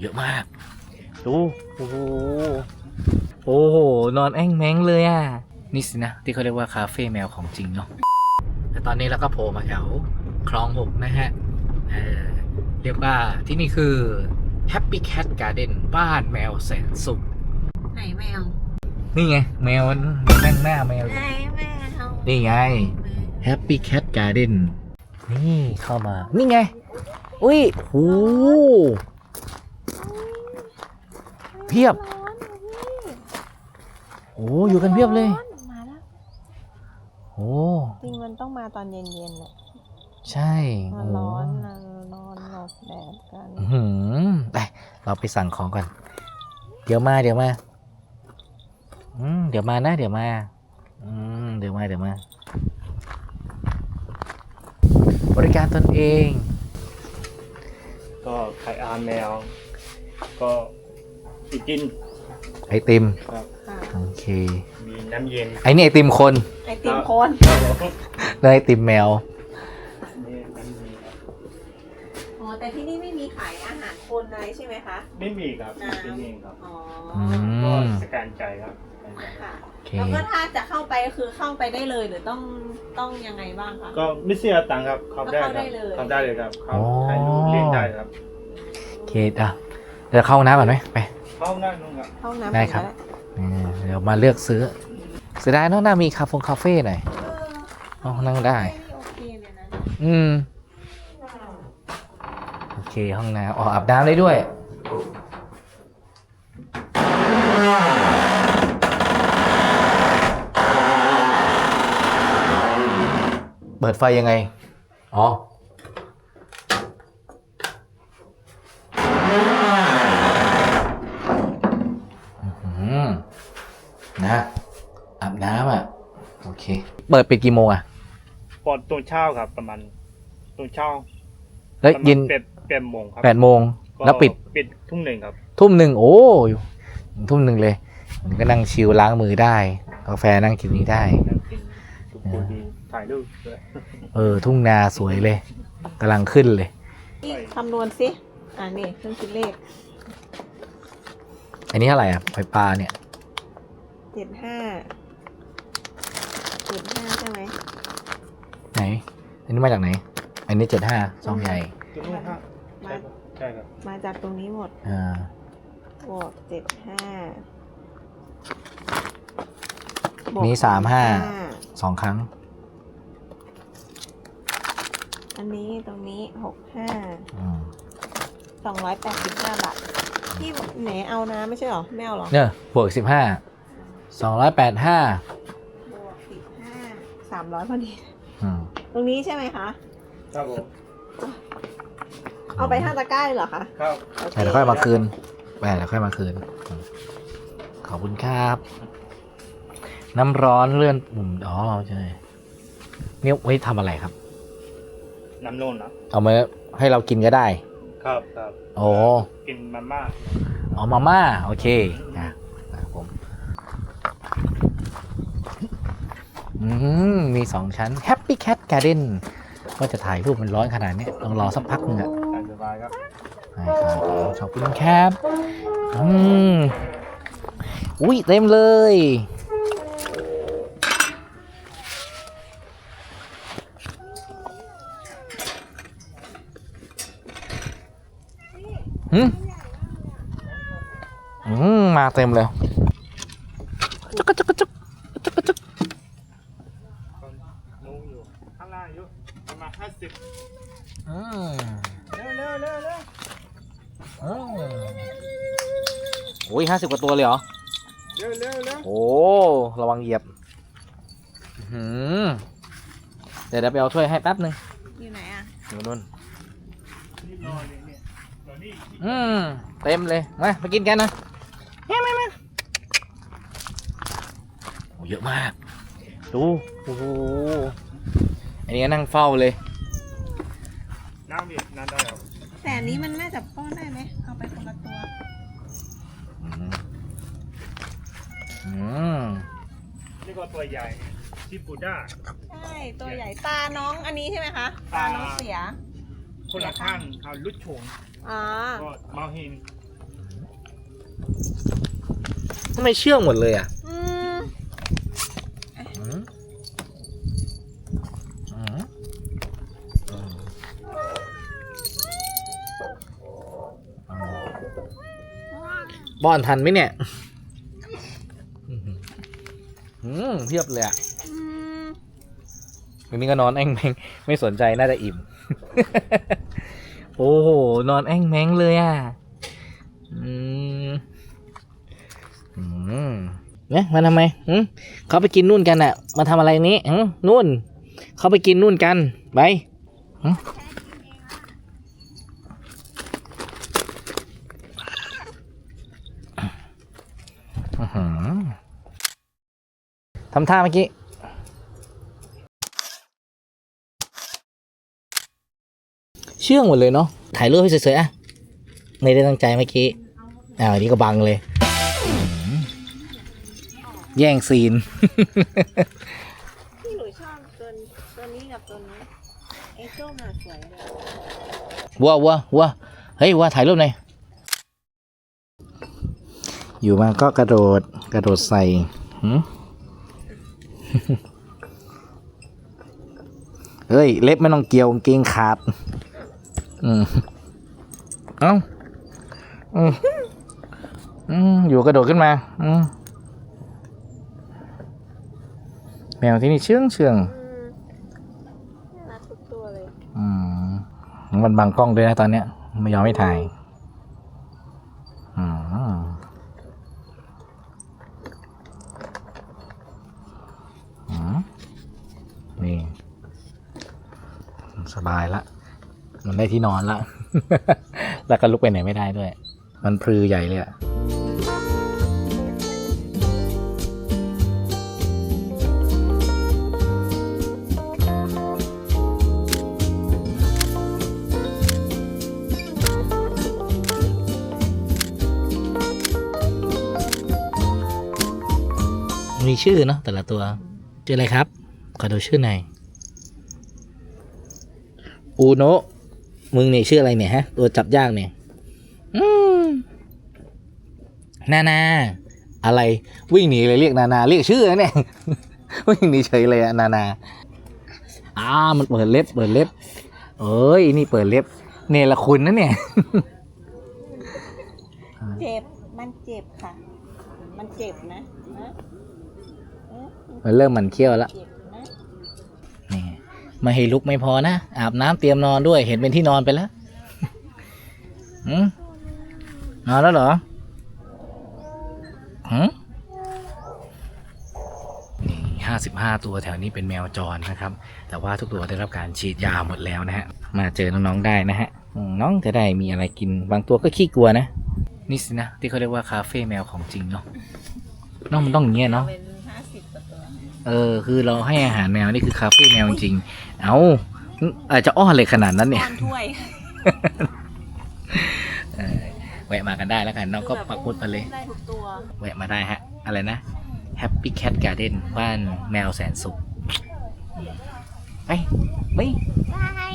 เยอะมาก ดู โอ้โห โอ้โห นอนแอ่งแมงเลยอะ นี่สินะ ที่เขาเรียกว่าคาเฟ่แมวของจริงเนาะแต่ตอนนี้เราก็โผล่มาแถวคลองหกนะฮะเอ่อเรียกว่าที่นี่คือ Happy Cat Garden บ้านแมวแสนสุข ไหนแมว นี่ไง แมวมันนั่งหน้าแมวอไหนยู่แมว นี่ไง Happy Cat Garden นี่เข้ามา นี่ไง อุ้ยโห เพียบโอ้อยู่กันเพียบเลยมาแล้วโอ้จริงมันต้องมาตอนเย็นๆเนี่ยใช่มันร้อนนะนอนหลบแดดกันหือไปเราไปสั่งของก่อน เดี๋ยวมาเดี๋ยวมาอืมเดี๋ยวมานะ เดี๋ยวมาอืมเดี๋ยวมาเดี๋ยวมา บริการตนเอง ก็ไข่อาร์แมว ก็ อีกินไอติมครับค่ะโอเคมีน้ำเย็นไอนี่ไอติมคนไอติมโคนครับผมแล้วไอติมแมวนี่น้ำเย็นครับอ๋อแต่ที่นี่ไม่มีขายอาหารคนอะไรใช่ไหมคะ ไม่มีครับน้ำที่นี่ครับอ๋ออือก็มสแกนใจครับค่ะ โอเคแล้วก็ถ้าจะเข้าไปคือเข้าไปได้เลยหรือต้องต้องยังไงบ้างคะ ก็ไม่เสียตังค์ครับเข้าได้คเข้ารัได้บเลยเข้าได้เลยครับเข้าอ๋อถ่ายรูปเล่นได้ครับ โอเคอะเดี๋ยวเข้าห้องน้ำก่อนไหมไป เข้าได้นู่นครับห้องน้ำได้ครับ อืมเดี๋ยวมาเลือกซื้อเสียดายเนอะน่ามีคาเฟงคาเฟ่หน่อยเออเอานั่งได้ โอเคเลยนะอืม โอเค ห้องน้ำอ๋ออาบน้ำได้ด้วย เปิดไฟยังไง อ๋ออืมนะอาบน้ำอะ โอ เคเปิดไปดกี่โมงอะปอดตรงเช้าครับ ประมาณตรงเช้าแล้วประมาณเย็นแปดแปดโมงครับแปดโมงก็แล้วปิดปิดทุ่มหนึ่งครับ ทุ่มหนึ่งโอ้ยทุ่มหนึ่งเลยมันก็นั่งชิลล้างมือได้กาแฟนั่งกินนี้ได้ นั่งกินทุกคนดีถ่ายรูปด้วยเออ ทุ่งนาสวยเลยกำลังขึ้นเลยนี่คำนวณสิ อ่านี่เครื่องคิดเลขอันนี้เท่าไหร่อะไฟปลาเนี่ยเจ็ดห้าเจ็ดห้าใช่ไหมไหน อันนี้มาจากไหน อันนี้เจ็ดห้าซองใหญ่ตัวนู้นห้าใช่มาครับใช่ครับมาจากตรงนี้หมดอ่า บวกเจ็ดห้านี่สามห้า สองครั้ง อันนี้ตรงนี้หกห้าอืมสองร้อยแปดสิบห้าบาทที่แหนเอานะไม่ใช่หรอไม่เอาหรอ เนี่ยบวกสิบห้า สองร้อยแปดห้าบวกสิบห้าสามร้อยพอดี อืมตรงนี้ใช่ไหมคะ ครับผมเอาไปท่าตะกร้าเลยเหรอคะครับโอเคแต่เดี๋ยวค่อยมาคืนไปเดี๋ยวค่อยมาคืนอืมขอบคุณครับ น้ำร้อนเลื่อนปุ่มอ๋อใช่เนี่ยไว้ทำอะไรครับ น้ำนุ่นนะเอามาให้เรากินก็ได้ ครับครับ โอ้กินมาม่าเอามาม่า โอเคอะนะครับผม อื มมีสองชั้น Happy Cat Garden ก็จะถ่ายรูปมันร้อนขนาดเนี้ยต้องรอสักพักหนึงอะตามสบายครับใช่ครับขอบคุณครับอืมอุ้ยเต็มเลยหืมอืมมาเต็มเลยจุกกระจุกกระจุกกระจุกกระจุก นุ่งอยู่ข้างล่างอยู่ประมาณห้า สิบอืมเร็วเร็วเร็วเร็วอืมโอ้ยห้าสิบกว่าตัวเลยเหรอ เร็วเร็วเร็วโอ้ ระวังเหยียบอื้อหือเดี๋ยวเดี๋ยวไปเอาถ้วยให้แป๊บหนึ่งอยู่ไหนอะอยู่นู่นนี่รอเลยเนี่ยตอนนี้อืมเต็มเลย มามากินกันนะมามามาโอ้เยอะมาก ดู โอ้โหอันนี้ก็นั่งเฝ้าเลย น้ำอีกน้ำได้ครับแต่อันนี้มันน่าจะป้อนได้ไหมเอาไปคนละตัวอืมอืมนี่ก็ตัวใหญ่ชิปูด้า ใช่ตัวใหญ่ตาน้องอันนี้ใช่ไหมคะตาน้องเสียคนละข้างเขาลุดโฉงอ๋อก็เมาหินทำไมเชื่องหมดเลยอะ อืม อืมอืมอืม ป้อนทันไหมเนี่ยอืมเทียบเลยอะอืมวันนี้ก็นอนแอ่งแมงไม่สนใจน่าจะอิ่ม โอ้โห นอนแอ่งแมงเลยอะ อืมอืมเนี่ยมาทำไมหืมเขาไปกินนู่นกันอะ มาทำอะไรนี้หืมนู่น เขาไปกินนู่นกัน ไปหืมอื้อหือ ทำท่าเมื่อกี้เชื่องหมดเลยเนาะถ่ายรูปให้สวยๆอะไม่ได้ตั้งใจเมื่อกี้อ่าอันนี้ก็บังเลยอืมแย่งซีนที่หนูชอบตัวตัวนี้กับตัวนี้ไอ้โจ้หาสวยเลยวัววัววัวเฮ้ยวัวถ่ายรูปหน่อยอยู่มาก็กระโดดกระโดดใส่หืม เฮ้ย เล็บไม่ต้องเกี่ยวกางเกงขาด อืม เอ้า อืมอืมอยู่กระโดดขึ้นมา อืมแมวที่นี่เชื่องเชื่องอืมน่ารักทุกตัวเลย อืม มันบังกล้องด้วยนะตอนเนี้ย ไม่ยอมให้ถ่าย อืมอืมนี่ สบายละ มันได้ที่นอนละ แล้วก็ลุกไปไหนไม่ได้ด้วย มันพลือใหญ่เลยอะมีชื่อเนาะแต่ละตัว ชื่ออะไรครับ ขอดูชื่อหน่อย อูโนะมึงเนี่ยชื่ออะไรเนี่ยฮะ ตัวจับยากเนี่ยอืมนานา อะไร วิ่งหนีเลยเรียกนานา เรียกชื่อนะเนี่ย วิ่งหนีเฉยเลยอะนานาอ่ามันเปิดเล็บ เปิดเล็บ เอ้ยนี่เปิดเล็บ เนรคุณนะเนี่ย เจ็บ มันเจ็บค่ะ มันเจ็บนะนะเอ๊ะมันเริ่มหมันเคี้ยวแล้วเจ็บนะนี่ ไม่ให้ลุกไม่พอนะ อาบน้ำเตรียมนอนด้วย เห็นเป็นที่นอนไปแล้วนอนแล้วเหรอหืมนี่ห้าสิบห้าตัวแถวนี้เป็นแมวจรนะครับ แต่ว่าทุกตัวได้รับการฉีดยาหมดแล้วนะฮะ มาเจอน้องๆได้นะฮะ น้องจะได้มีอะไรกิน บางตัวก็ขี้กลัวนะ นี่สินะ ที่เขาเรียกว่าคาเฟ่แมวของจริงเนาะ น้องมันต้องเงี้ยเนาะ เออ คือเราให้อาหารแมวนี่คือคาเฟ่แมวจริงๆเอาอาจจะอ้อนเลยขนาดนั้นเนี่ยก้อนถ้วยเออแวะมากันได้แล้วกันน้องก็ปักหมุดมาเลย ได้ทุกตัว แวะมาได้ฮะ อะไรนะ Happy Cat Garden บ้านแมวแสนสุข ไปไป ได้